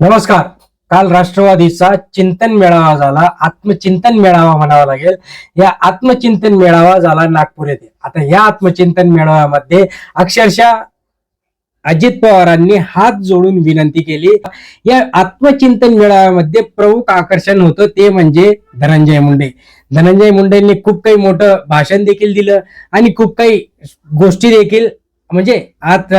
नमस्कार. काल राष्ट्रवादीचा चिंतन मेळावा झाला. आत्मचिंतन मेळावा म्हणावा लागेल. या आत्मचिंतन मेळावा झाला नागपूर येथे. आता या आत्मचिंतन मेळाव्यामध्ये अक्षरशः अजित पवारांनी हात जोडून विनंती केली. या आत्मचिंतन मेळाव्यामध्ये प्रमुख आकर्षण होतं ते म्हणजे धनंजय मुंडे. धनंजय मुंडेंनी खूप काही मोठं भाषण देखील दिलं आणि खूप काही गोष्टी देखील म्हणजे आत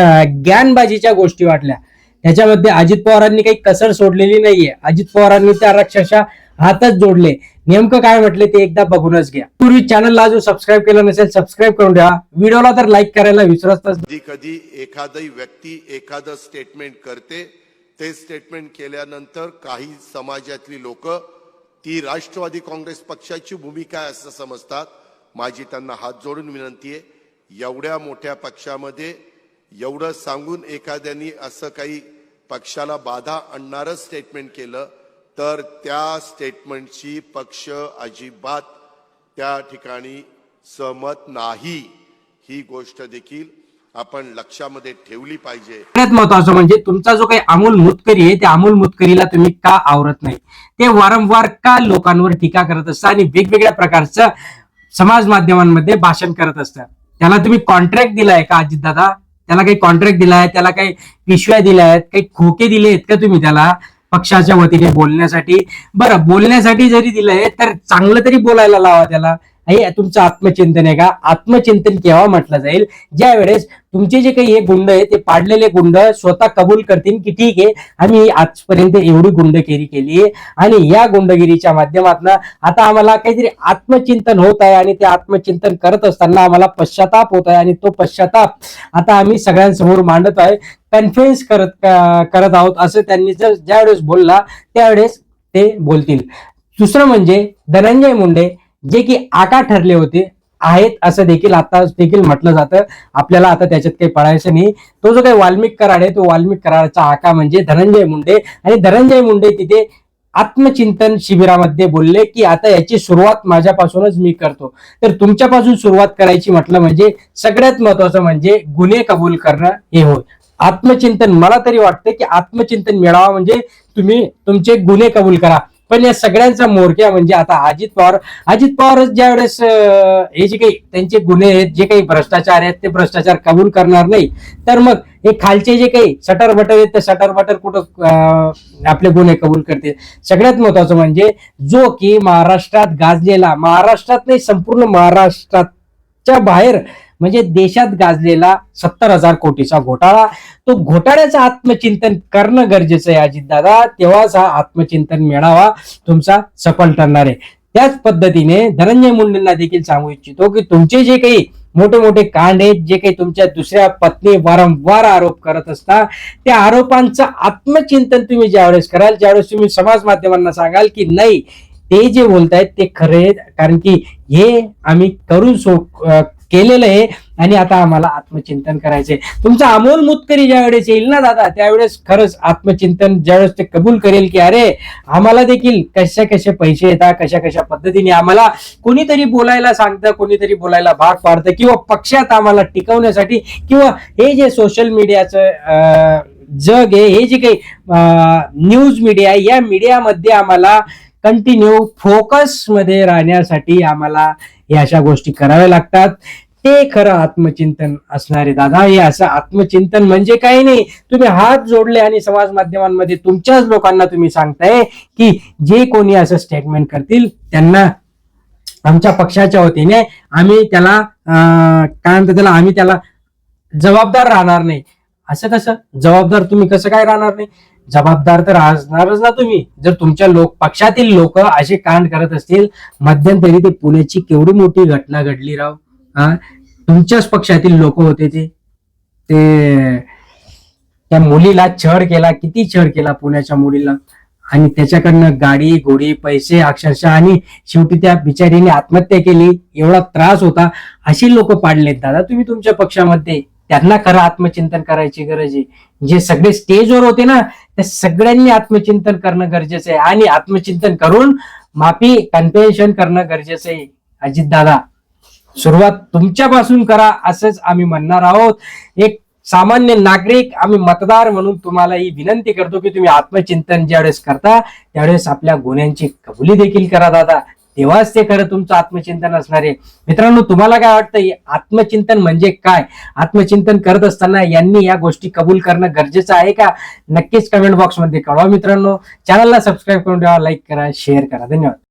ज्ञानबाजीच्या गोष्टी वाटल्या. त्याच्यामध्ये अजित पवारांनी काही कसर सोडलेली नाहीये. अजित पवारांनी त्या अक्षरशः हातच जोडले. नेमकं काय म्हटले ते एकदा बघूनच घ्या. पूर्वी चॅनलला अजून सबस्क्राईब केलं नसेल सबस्क्राईब करून घ्या व्हिडिओला तर लाईक करायला विसरतच कधी कधी एखादी व्यक्ती एखादं स्टेटमेंट करते. ते स्टेटमेंट केल्यानंतर काही समाजातली लोक ती राष्ट्रवादी काँग्रेस पक्षाची भूमिका आहे असं समजतात. माझी त्यांना हात जोडून विनंती आहे. एवढ्या मोठ्या पक्षामध्ये एवढं सांगून एखाद्यानी असं काही पक्षाला बाधा आणणारं स्टेटमेंट केलं तर त्या स्टेटमेंटची पक्ष अजिबात त्या ठिकाणी सहमत नाही. ही गोष्ट देखील आपण लक्षामध्ये ठेवली पाहिजे. सगळ्यात महत्वाचं म्हणजे तुमचा जो काही अमोल मुतकरी आहे त्या अमोल मुतकरीला तुम्ही का आवरत नाही? ते वारंवार का लोकांवर टीका करत असतं आणि वेगवेगळ्या प्रकारचं समाज माध्यमांमध्ये भाषण करत असतं? त्याला तुम्ही कॉन्ट्रॅक्ट दिलाय का अजित दादा त्याला काही कॉन्ट्रॅक्ट दिलाय त्याला काही पिशव्या दिल्या आहेत काही खोके दिले आहेत का तुम्ही त्याला? पक्षाच्या वतीने बोलण्यासाठी. बरं बोलण्यासाठी जरी दिलंय तर चांगलं तरी बोलायला लावा त्याला. हे तुमचं आत्मचिंतन आहे का? आत्मचिंतन केव्हा म्हटलं जाईल? ज्या वेळेस तुमचे जे काही हे गुंड आहे ते पाडलेले गुंड स्वतः कबूल करतील की ठीक आहे आम्ही आजपर्यंत एवढी गुंडगिरी केली आहे. आणि या गुंडगिरीच्या माध्यमातून आता आम्हाला काहीतरी आत्मचिंतन होत आहे आणि ते आत्मचिंतन करत असताना आम्हाला पश्चाताप होत आहे आणि तो पश्चाताप आता आम्ही सगळ्यांसमोर मांडत आहे. कन्फ्युन्स करत करत आहोत असं त्यांनी जर ज्यावेळेस बोलला त्यावेळेस ते बोलतील. दुसरं म्हणजे धनंजय मुंडे जे की आका ठरले होते आहेत असं देखील आता देखील म्हटलं जातं. आपल्याला आता त्याच्यात काही पळायचं नाही. तो जो काही वाल्मिक कराड आहे तो वाल्मिक कराडचा आका म्हणजे धनंजय मुंडे. आणि धनंजय मुंडे तिथे आत्मचिंतन शिबिरामध्ये बोलले की आता याची सुरुवात माझ्यापासूनच मी करतो. तर तुमच्यापासून सुरुवात करायची म्हटलं म्हणजे सगळ्यात महत्वाचं म्हणजे गुन्हे कबूल करणं हे होय. आत्मचिंतन मला तरी वाटतं की आत्मचिंतन मिळावा म्हणजे तुम्ही तुमचे गुन्हे कबूल करा. पण या सगळ्यांचा मोरक्या म्हणजे आता अजित पवार अजित पवार ज्या वेळेस हे जे काही त्यांचे गुन्हे आहेत जे काही भ्रष्टाचार आहेत ते भ्रष्टाचार कबूल करणार नाही. तर मग हे खालचे जे काही सटर बटर आहेत ते सटर बटर कुठं अं, आपले गुन्हे कबूल करते सगळ्यात महत्वाचं म्हणजे जो की महाराष्ट्रात गाजलेला महाराष्ट्रात नाही संपूर्ण महाराष्ट्राच्या बाहेर म्हणजे देशात गाजलेला सत्तर हजार कोटीचा घोटाळा. तो घोटाळ्याचं आत्मचिंतन करणं गरजेचं आहे अजितदादा. तेव्हाच हा आत्मचिंतन मेळावा तुमचा सफल ठरणार आहे. त्याच पद्धतीने धनंजय मुंडेंना देखील सांगू इच्छितो की तुमचे जे काही मोठे मोठे कांड आहेत जे काही तुमच्या दुसऱ्या पत्नी वारंवार आरोप करत असता त्या आरोपांचं आत्मचिंतन तुम्ही ज्यावेळेस कराल ज्यावेळेस तुम्ही समाज माध्यमांना सांगाल की नाही ते जे बोलतायत ते खरे आहेत. कारण की हे आम्ही करून सो केलेलं आहे. आणि आता आम्हाला आत्मचिंतन करायचंय. तुमचा अमोल मुतकरी ज्या वेळेस येईल ना दादा त्यावेळेस खरंच आत्मचिंतन ज्यावेळेस ते कबूल करेल की अरे आम्हाला देखील कशा कसे पैसे येतात कशा कशा पद्धतीने आम्हाला कोणीतरी बोलायला सांगतं कोणीतरी बोलायला भाग पाडतं किंवा पक्षात आम्हाला टिकवण्यासाठी किंवा हे जे सोशल मीडियाचं जग आहे हे जे काही न्यूज मीडिया आहे या मीडियामध्ये आम्हाला कंटिन्यू फोकसमध्ये राहण्यासाठी आम्हाला या अशा गोष्टी कराव्या लागतात. ते खरं आत्मचिंतन असणारे दादा हे असं आत्मचिंतन म्हणजे काही नाही. तुम्ही हात जोडले आणि समाज माध्यमांमध्ये तुमच्याच लोकांना तुम्ही सांगताय की जे कोणी असं स्टेटमेंट करतील त्यांना आमच्या पक्षाच्या वतीने आम्ही त्याला काय म्हणतात त्याला आम्ही त्याला जबाबदार राहणार नाही. असं कसं? जबाबदार तुम्ही कसं काय राहणार नाही? जबाबदार तर असणारच ना तुम्ही. जर तुमच्या लोक पक्षातील लोक असे कांड करत असतील मध्यंतरी ते पुण्याची केवढी मोठी घटना घडली राव. हा? तुमच्याच पक्षातील लोक होते ते. ते त्या मुलीला छळ केला किती छळ केला पुण्याच्या मुलीला. आणि त्याच्याकडनं गाडी घोडी पैसे अक्षरशः आणि शेवटी त्या बिचारीने आत्महत्या केली. एवढा त्रास होता. अशी लोक पाडलेत दादा तुम्ही तुमच्या पक्षामध्ये. त्यांना खरं आत्मचिंतन करायची गरज आहे. जे सगळे स्टेजवर होते ना त्या सगळ्यांनी आत्मचिंतन करणं गरजेचं आहे. आणि आत्मचिंतन करून माफी कन्फेशन करणं गरजेचं आहे. अजित दादा सुरुवात तुमच्यापासून करा असंच आम्ही म्हणणार आहोत. एक सामान्य नागरिक आम्ही मतदार म्हणून तुम्हाला ही विनंती करतो की तुम्ही आत्मचिंतन ज्यावेळेस करता त्यावेळेस आपल्या गुन्ह्यांची कबुली देखील करा दादा. तेव्हाच ते खरं तुमचं आत्मचिंतन असणार. आहे मित्रांनो तुम्हाला काय वाटतं आत्मचिंतन म्हणजे काय? आत्मचिंतन करत असताना यांनी या गोष्टी कबूल करणं गरजेचं आहे का? नक्कीच कमेंट बॉक्समध्ये कळवा मित्रांनो. चॅनलला सबस्क्राईब करून ठेवा लाईक करा शेअर करा. धन्यवाद.